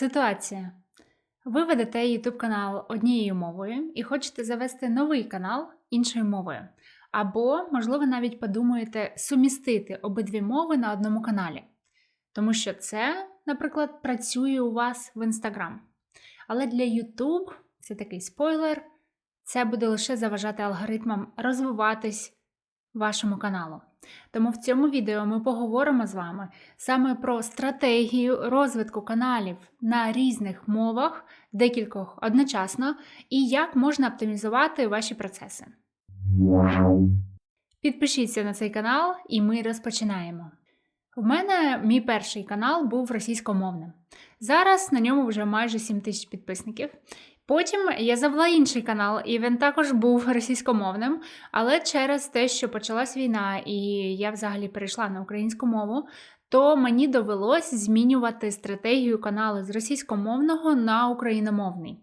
Ситуація. Ви ведете YouTube канал однією мовою і хочете завести новий канал іншою мовою. Або, можливо, навіть подумаєте сумістити обидві мови на одному каналі. Тому що це, наприклад, працює у вас в Instagram. Але для YouTube, це такий спойлер, це буде лише заважати алгоритмам розвиватись вашому каналу. Тому в цьому відео ми поговоримо з вами саме про стратегію розвитку каналів на різних мовах, декількох одночасно, і як можна оптимізувати ваші процеси. Підпишіться на цей канал, і ми розпочинаємо. У мене мій перший канал був російськомовним. Зараз на ньому вже майже 7 тисяч підписників. Потім я завела інший канал, і він також був російськомовним, але через те, що почалась війна, і я взагалі перейшла на українську мову, то мені довелось змінювати стратегію каналу з російськомовного на україномовний.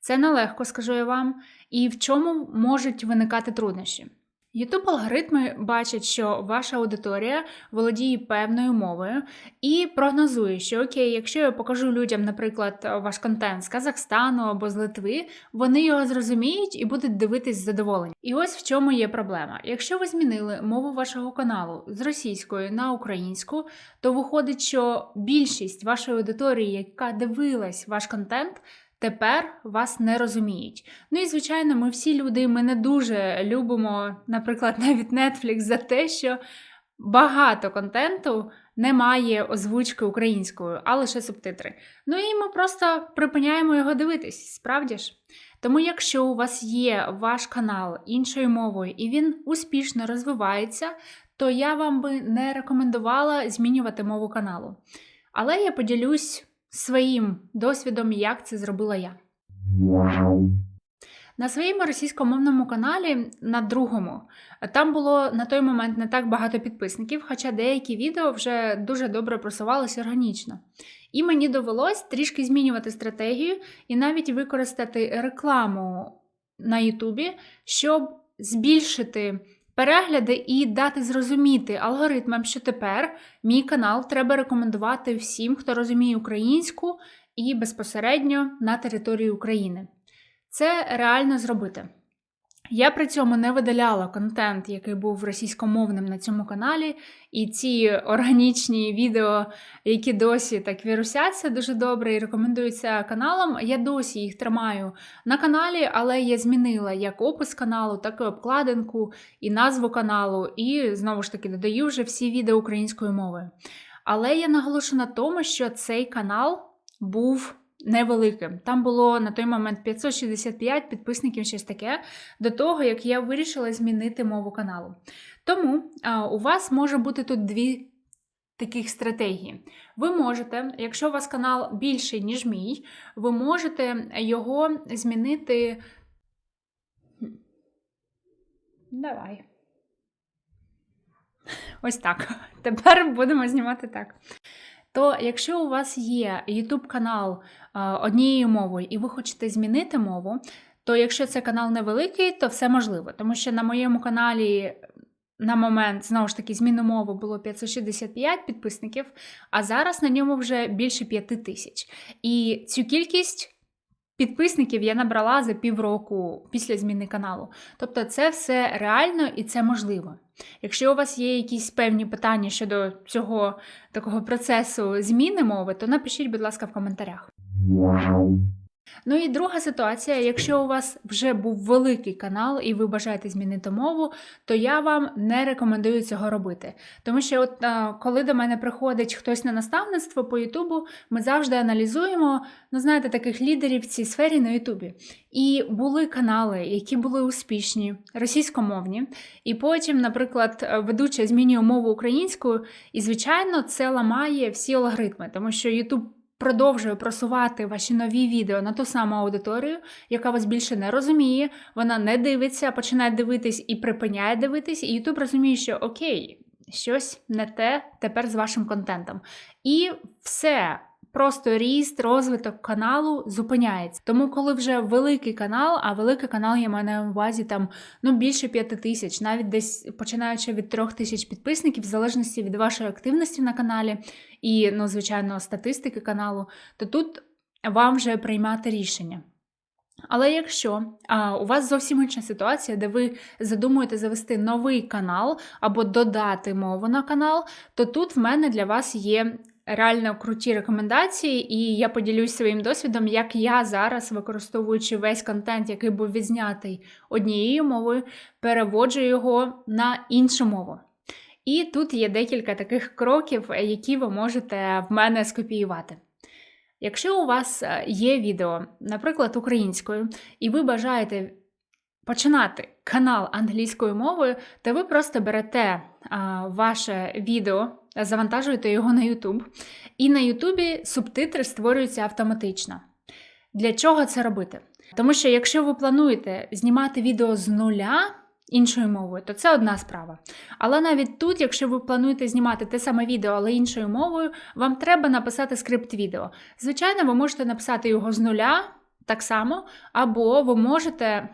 Це нелегко, скажу я вам, і в чому можуть виникати труднощі. YouTube алгоритми бачать, що ваша аудиторія володіє певною мовою і прогнозує, що окей, якщо я покажу людям, наприклад, ваш контент з Казахстану або з Литви, вони його зрозуміють і будуть дивитись з задоволенням. І ось в чому є проблема. Якщо ви змінили мову вашого каналу з російської на українську, то виходить, що більшість вашої аудиторії, яка дивилась ваш контент, тепер вас не розуміють. Ну і звичайно, ми всі люди, ми не дуже любимо, наприклад, навіть Netflix за те, що багато контенту не має озвучки українською, а лише субтитри. Ну і ми просто припиняємо його дивитись, справді ж. Тому, якщо у вас є ваш канал іншою мовою і він успішно розвивається, то я вам би не рекомендувала змінювати мову каналу. Але я поділюсь своїм досвідом, як це зробила я. На своєму російськомовному каналі, на другому, там було на той момент не так багато підписників, хоча деякі відео вже дуже добре просувалися органічно. І мені довелось трішки змінювати стратегію і навіть використати рекламу на Ютубі, щоб збільшити перегляди і дати зрозуміти алгоритмам, що тепер мій канал треба рекомендувати всім, хто розуміє українську і безпосередньо на території України. Це реально зробити. Я при цьому не видаляла контент, який був російськомовним на цьому каналі, і ці органічні відео, які досі так вірусяться дуже добре і рекомендуються каналам. Я досі їх тримаю на каналі, але я змінила як опис каналу, так і обкладинку, і назву каналу, і знову ж таки додаю вже всі відео українською мовою. Але я наголошу на тому, що цей канал був невеликим. Там було на той момент 565 підписників, щось таке, до того, як я вирішила змінити мову каналу. Тому а, у вас може бути тут дві. Таких стратегій. Ви можете, якщо у вас канал більший, ніж мій, ви можете його змінити. Давай. Ось так. Тепер будемо знімати так. То, якщо у вас є YouTube канал однією мовою і ви хочете змінити мову, то якщо це канал невеликий, то все можливо. Тому що на моєму каналі на момент, знову ж таки, зміни мови було 565 підписників, а зараз на ньому вже більше 5 тисяч. І цю кількість. Підписників я набрала за півроку після зміни каналу. Тобто це все реально і це можливо. Якщо у вас є якісь певні питання щодо цього такого процесу зміни мови, то напишіть, будь ласка, в коментарях. Ну і друга ситуація, якщо у вас вже був великий канал і ви бажаєте змінити мову, то я вам не рекомендую цього робити. Тому що, от коли до мене приходить хтось на наставництво по Ютубу, ми завжди аналізуємо, ну знаєте, таких лідерів в цій сфері на Ютубі. І були канали, які були успішні, російськомовні, і потім, наприклад, ведуча змінює мову українською, і, звичайно, це ламає всі алгоритми, тому що Ютуб продовжує просувати ваші нові відео на ту саму аудиторію, яка вас більше не розуміє, вона не дивиться, починає дивитись і припиняє дивитись, і YouTube розуміє, що окей, щось не те тепер з вашим контентом. І все. Просто ріст, розвиток каналу зупиняється. Тому, коли вже великий канал, а великий канал я маю на увазі там ну більше п'яти тисяч, навіть десь починаючи від трьох тисяч підписників, в залежності від вашої активності на каналі і, ну, звичайно, статистики каналу, то тут вам вже приймати рішення. Але якщо а, у вас зовсім інша ситуація, де ви задумуєте завести новий канал або додати мову на канал, то тут в мене для вас є реально круті рекомендації, і я поділюсь своїм досвідом, як я зараз, використовуючи весь контент, який був відзнятий однією мовою, переводжу його на іншу мову. І тут є декілька таких кроків, які ви можете в мене скопіювати. Якщо у вас е, є відео, наприклад, українською, і ви бажаєте починати канал англійською мовою, то ви просто берете а, ваше відео, завантажуєте його на YouTube, і на YouTube субтитри створюються автоматично. Для чого це робити? Тому що якщо ви плануєте знімати відео з нуля іншою мовою, то це одна справа. Але навіть тут, якщо ви плануєте знімати те саме відео, але іншою мовою, вам треба написати скрипт відео. Звичайно, ви можете написати його з нуля так само, або ви можете.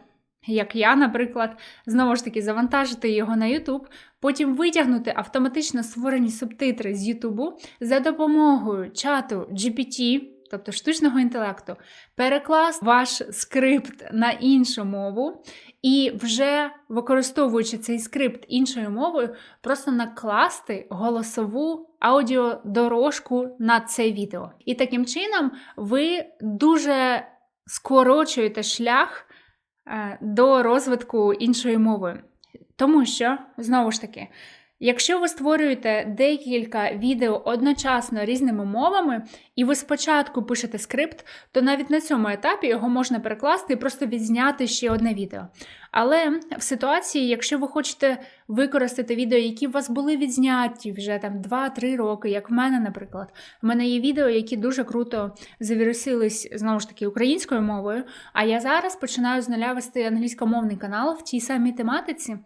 Як я, наприклад, знову ж таки завантажити його на YouTube, потім витягнути автоматично створені субтитри з YouTube за допомогою чату GPT, тобто штучного інтелекту, перекласти ваш скрипт на іншу мову, і вже використовуючи цей скрипт іншою мовою, просто накласти голосову аудіодорожку на це відео. І таким чином ви дуже скорочуєте шлях до розвитку іншої мови. Тому що, знову ж таки, якщо ви створюєте декілька відео одночасно різними мовами, і ви спочатку пишете скрипт, то навіть на цьому етапі його можна перекласти і просто відзняти ще одне відео. Але в ситуації, якщо ви хочете використати відео, які у вас були відзняті вже там 2-3 роки, як в мене, наприклад, в мене є відео, які дуже круто завірусились знову ж таки українською мовою. А я зараз починаю з нуля вести англійськомовний канал в тій самій тематиці.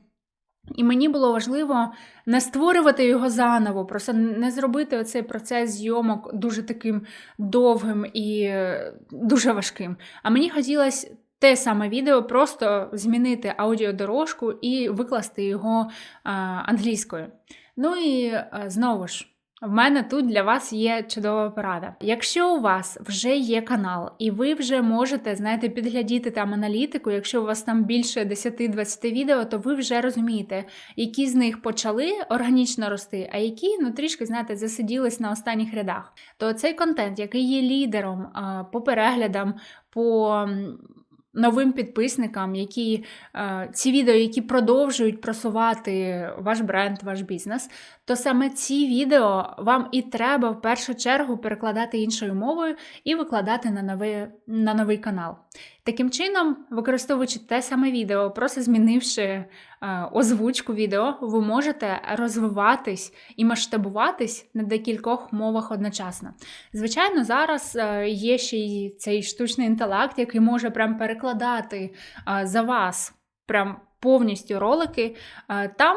І мені було важливо не створювати його заново, просто не зробити оцей процес зйомок дуже таким довгим і е, дуже важким. А мені хотілося те саме відео просто змінити аудіодорожку і викласти його а, англійською. Ну і а, знову ж. В мене тут для вас є чудова порада. Якщо у вас вже є канал, і ви вже можете, знаєте, підглядіти там аналітику, якщо у вас там більше 10-20 відео, то ви вже розумієте, які з них почали органічно рости, а які ну трішки, знаєте, засиділись на останніх рядах. То цей контент, який є лідером по переглядам, по новим підписникам, які е, ці відео, які продовжують просувати ваш бренд, ваш бізнес, то саме ці відео вам і треба в першу чергу перекладати іншою мовою і викладати на новий, на новий канал. Таким чином, використовуючи те саме відео, просто змінивши озвучку відео, ви можете розвиватись і масштабуватись на декількох мовах одночасно. Звичайно, зараз е, є ще й цей штучний інтелект, який може прям перекладати е, за вас прям повністю ролики. Е, там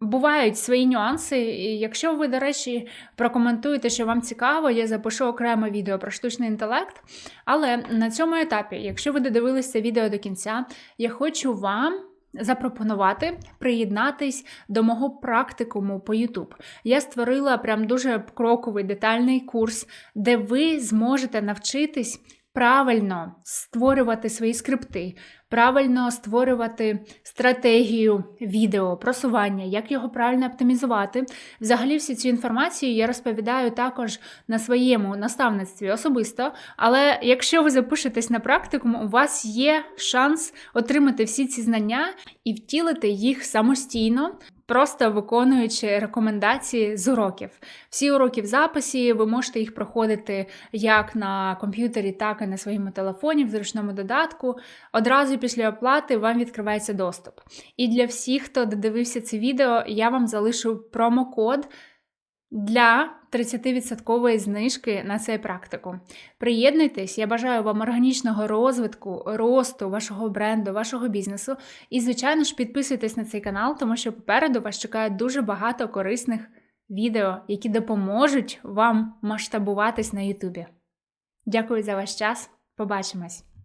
Бувають свої нюанси, і якщо ви, до речі, прокоментуєте, що вам цікаво, я запишу окреме відео про штучний інтелект. Але на цьому етапі, якщо ви додивилися відео до кінця, я хочу вам запропонувати приєднатись до мого практикуму по YouTube. Я створила прям дуже кроковий детальний курс, де ви зможете навчитись правильно створювати свої скрипти, правильно створювати стратегію відео, просування, як його правильно оптимізувати. Взагалі, всю цю інформацію я розповідаю також на своєму наставництві особисто. Але якщо ви запишетесь на практикум, у вас є шанс отримати всі ці знання і втілити їх самостійно просто виконуючи рекомендації з уроків. Всі уроки в записі, ви можете їх проходити як на комп'ютері, так і на своєму телефоні, в зручному додатку. Одразу після оплати вам відкривається доступ. І для всіх, хто додивився це відео, я вам залишу промокод для 30% знижки на цей практику. Приєднуйтесь, я бажаю вам органічного розвитку, росту вашого бренду, вашого бізнесу. І, звичайно ж, підписуйтесь на цей канал, тому що попереду вас чекає дуже багато корисних відео, які допоможуть вам масштабуватись на Ютубі. Дякую за ваш час. Побачимось!